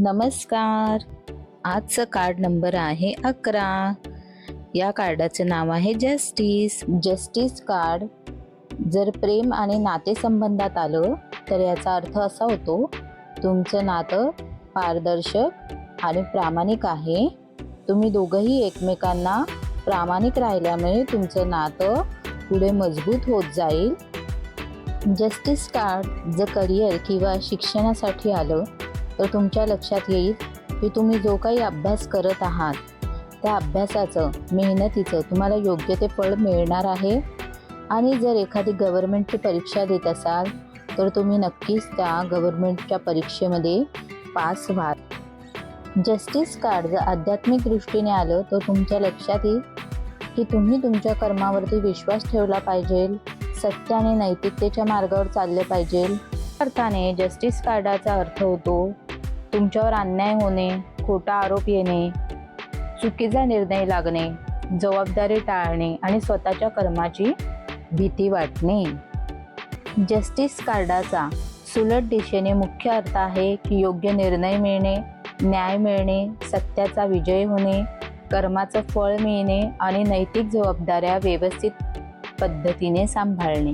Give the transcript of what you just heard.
नमस्कार. आजचं card number आहे अकरा. या कार्डाचं नाव आहे जस्टिस जस्टिस कार्ड जर प्रेम आणि नातेसंबंधात आलं तर याचा अर्थ असा होतो तुमचं नातं पारदर्शक आणि प्रामाणिक आहे. तुम्ही दोघंही एकमेकांना प्रामाणिक राहिल्यामुळे तुमचं नातं पुढे मजबूत होत जाईल. जस्टिस कार्ड जर करिअर किंवा शिक्षणासाठी आलं तर तुमच्या लक्षात येईल की तुम्ही जो काही अभ्यास करत आहात त्या अभ्यासाचं मेहनतीचं तुम्हाला योग्य ते फळ मिळणार आहे? आणि जर एखादी गव्हर्मेंटची परीक्षा देत असाल तर तुम्ही नक्कीच त्या गव्हर्मेंटच्या परीक्षेमध्ये पास व्हाल. जस्टिस कार्ड जर आध्यात्मिक दृष्टीने आलं तर तुमच्या लक्षात येईल की तुम्ही तुमच्या कर्मावरती विश्वास ठेवला पाहिजे सत्य आणि नैतिकतेच्या मार्गावर चालले पाहिजे. अर्थाने जस्टिस कार्डाचा अर्थ होतो तुमच्यावर अन्याय होणे खोटा आरोप येणे चुकीचा निर्णय लागणे जबाबदारी टाळणे आणि स्वतःच्या कर्माची भीती वाटणे. जस्टिस कार्डाचा सुलट दिशेने मुख्य अर्थ आहे की योग्य निर्णय मिळणे न्याय मिळणे सत्याचा विजय होणे कर्माचं फळ मिळणे आणि नैतिक जबाबदाऱ्या व्यवस्थित पद्धतीने सांभाळणे.